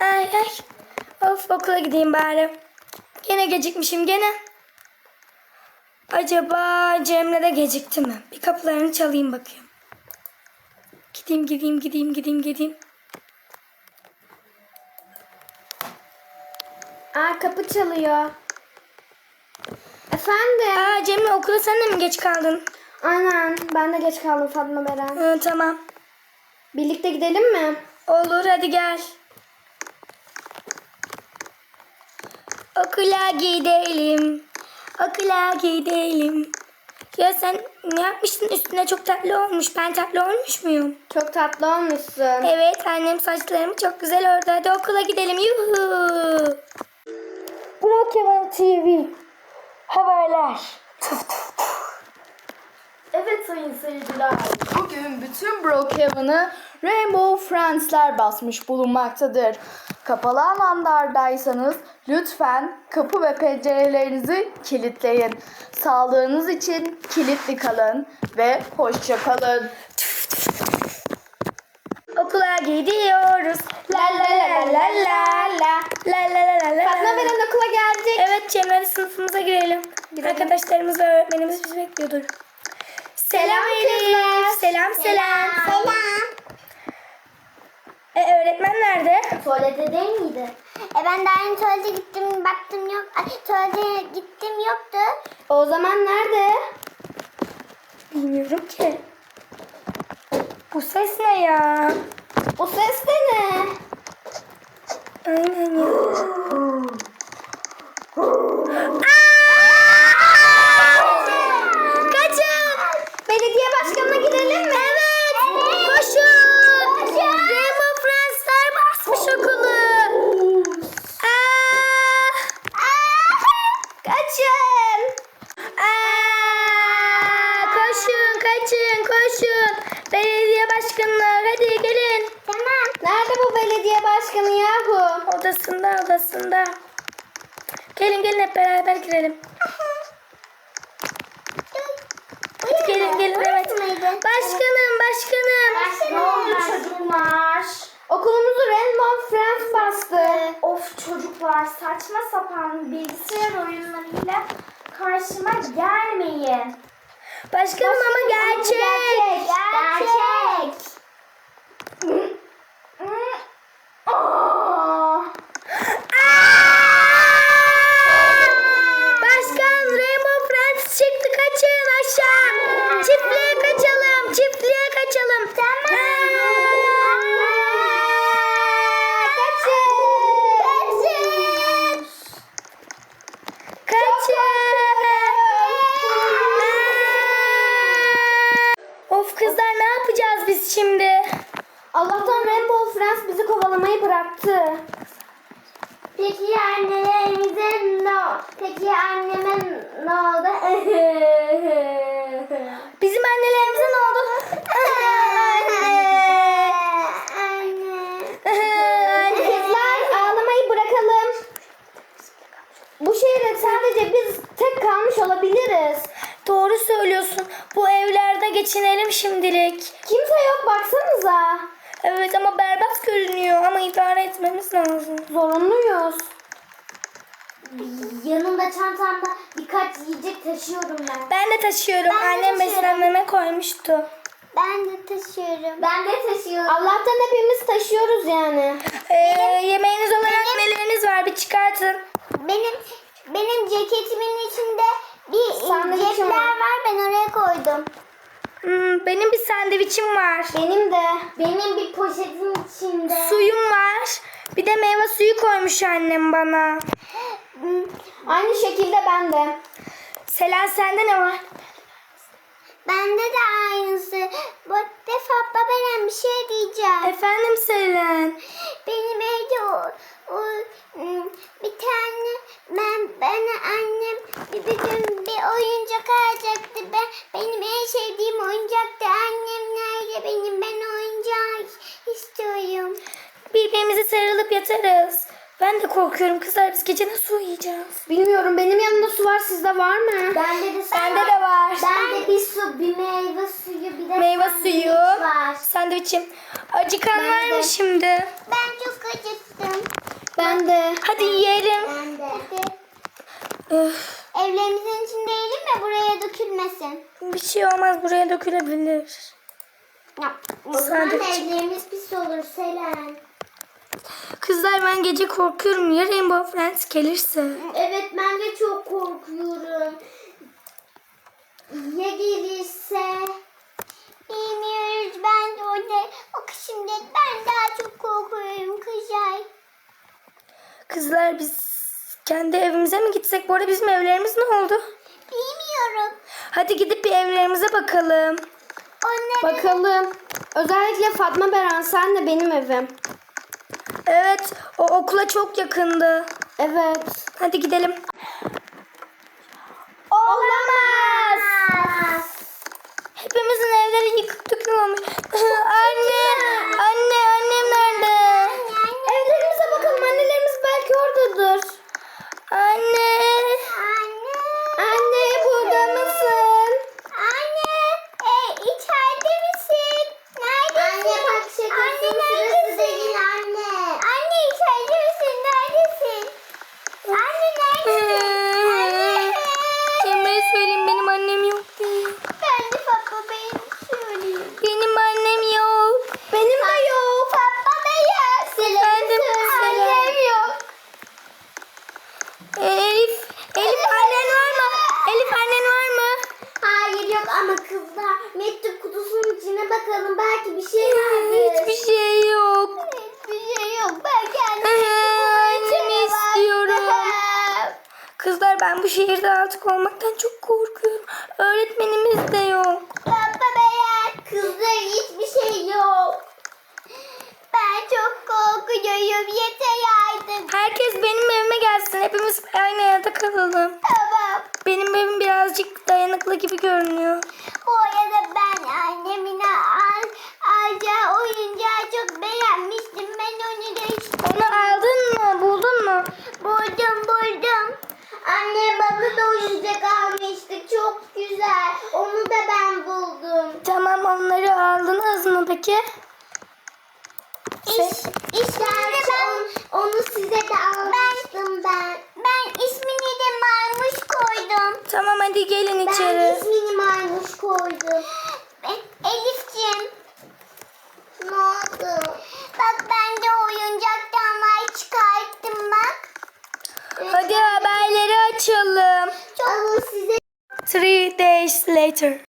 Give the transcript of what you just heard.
Ay ay. Of okula gideyim bari. Gene gecikmişim gene. Acaba Cemre de gecikti mi? Bir kapılarını çalayım bakayım. Gideyim gideyim gideyim gideyim gideyim. Aa kapı çalıyor. Efendim? Aa Cemre okula sen de mi geç kaldın? Aynen. Ben de geç kaldım Fatma Beren. Hı, tamam. Birlikte gidelim mi? Olur hadi gel. Okula gidelim. Okula gidelim. Ya sen ne yapmıştın üstüne çok tatlı olmuş. Ben tatlı olmuş muyum? Çok tatlı olmuşsun. Evet annem saçlarımı çok güzel ördü. Hadi okula gidelim. Yuhu. Brokeman TV. Haberler. Evet sayın seyirciler, bugün bütün Brookhaven'ı Rainbow Friends'ler basmış bulunmaktadır. Kapalı alanlardaysanız lütfen kapı ve pencerelerinizi kilitleyin. Sağlığınız için kilitli kalın ve hoşça kalın. Okula gidiyoruz. La la la la la la. La la la la la. Fatma Beren okula gelecek. Evet Cemre hadi sınıfımıza girelim. Arkadaşlarımız ve öğretmenimiz bizi bekliyordur. Selam Elif. Selam selam. Selam. Öğretmen nerede? Tuvalete değil miydi? E ben daha yeni tuvalete gittim baktım yok. Ay, tuvalete gittim yoktu. O zaman nerede? Bilmiyorum ki. Bu ses ne ya? O ses de ne? Aynen ya. Kaçın! Belediye başkanına gidelim mi? Evet! Koşun! Rainbow Friends'ler basmış okulu. Aa! Kaçın. Aa! Koşun, kaçın, koşun. Belediye başkanlar hadi gelin. Tamam. Nerede bu belediye başkanı yahu? Odasında, odasında. Gelin gelin hep beraber girelim. Hadi gelin gelin evet. Başkanım, başkanım. Ne oldu çocuklar? Okulumuzu Rainbow Friends bastı. Of çocuklar saçma sapan bilgisayar oyunlarıyla karşıma gelmeyin. Başkanım ama gerçek. Gerçek. Aa. Başkan Rainbow Friends çıktı kaçın aşağı. Çiftliğe kaçalım, çiftliğe kaçalım. Tamam. Kaçın. Kaçın. Of kızlar ne yapacağız biz şimdi? Allah'tan Friends bizi kovalamayı bıraktı. Peki annelerimize ne? Peki anneme ne oldu? Bizim annelerimize ne oldu? Evet ama berbat görünüyor ama idare etmemiz lazım. Zorunluyuz. Yanımda çantamda birkaç yiyecek taşıyorum ben. Ben de taşıyorum. Ben de Annem taşıyorum. beslenmeme koymuştu. Ben de taşıyorum. Ben de taşıyorum. Allah'tan hepimiz taşıyoruz yani. Ee, yemeğiniz olarak neleriniz var? Bir çıkartın. Benim benim ceketimin içinde bir Sandviçim cepler var. var. Ben oraya koydum. Hmm, benim bir sandviçim var. Benim de. Benim bir poşetim içinde. Suyum var. Bir de meyve suyu koymuş annem bana. Hmm, Aynı şekilde ben de. Selen sende ne var? Bende de aynısı. Bu defa babam bir şey diyeceğim. Efendim Selen. Benim evde o, o hmm, bir tane ben bana annem bir, bir gün bir oyuncak alacaktı. Ben benim en sevdiğim oyuncaktı. Annem nerede benim ben oyuncak istiyorum. Birbirimize sarılıp yatarız. Ben de korkuyorum kızlar biz gece nasıl uyuyacağız? Bilmiyorum benim yanımda su var sizde var mı? Bende de Bende de var. Bende bir su, bir meyve suyu, bir de Meyve sandviç suyu, var. sandviçim. Acıkan var Bende de. mı şimdi? Ben çok acıktım. Ben de. Hadi yiyelim. Ben de. Öf, Evlerimizin içindeyelim mi buraya dökülmesin. bir şey olmaz buraya dökülebilir. Ya, o zaman evlerimiz pis olur Selen. Kızlar ben gece korkuyorum ya Rainbow Friends gelirse. Evet ben de çok korkuyorum. Ya gelirse? Bilmiyoruz ben de orada. Bak şimdi ben daha çok korkuyorum Kızay. Kızlar biz kendi evimize mi gitsek? Bu arada bizim evlerimiz ne oldu? Bilmiyorum. Hadi gidip bir evlerimize bakalım. Onları Bakalım. Özellikle Fatma Beren sen de benim evim. Evet o okula çok yakındı. Evet. Hadi gidelim. Olamaz. Hepimizin evleri yıkık dökük olmuş. anne, anne, annem nerede? Evlerimize bakalım annelerimiz belki oradadır. Anne. Anne. Anne burada mısın? Anne. E, içeride misin? Neredesin? Anne bak şakasının sırası değil anne. Anne içeride misin? Neredesin? Anne neredesin? Anne. Cemre'ye söyleyeyim benim annem yok diye. Ben de Fatma Bey'in söyleyeyim. Benim annem yok. Benim de yok. Fatma Bey'e. Efendim, Annem Selen. yok. Ee, Elif, Elif annen var mı? Elif annen var mı? Hayır yok ama kızlar mektup kutusunun içine bakalım belki bir şey vardır. Hiçbir şey yok. Hiçbir şey yok. Belki Hı annem hı, Annemi istiyorum. Kızlar ben bu şehirde artık olmaktan çok korkuyorum. Öğretmenimiz de yok. Baba beğen. Kızlar hiçbir şey yok. Ben çok korkuyorum. Yeter artık. Herkes benim evime gelsin. Hepimiz aynı yerde kalalım. Tamam. Benim evim birazcık dayanıklı gibi görünüyor. Bu arada ben annemin al, alacağı oyuncağı çok beğenmiştim. Ben onu da istedim. Onu aldın mı? Buldun mu? Buldum buldum. Anne baba da oyuncak almıştı. Çok güzel. Onu da ben buldum. Tamam onları peki? İş, işlerinde ben onu size de almıştım ben. Ben ismini de maymuş koydum. Tamam hadi gelin Ben içeri. ismini maymuş koydum. E- Elif'ciğim. Ne oldu? Bak ben de oyuncaktan may çıkarttım bak. Hadi haberleri açalım. Çok size Three days later.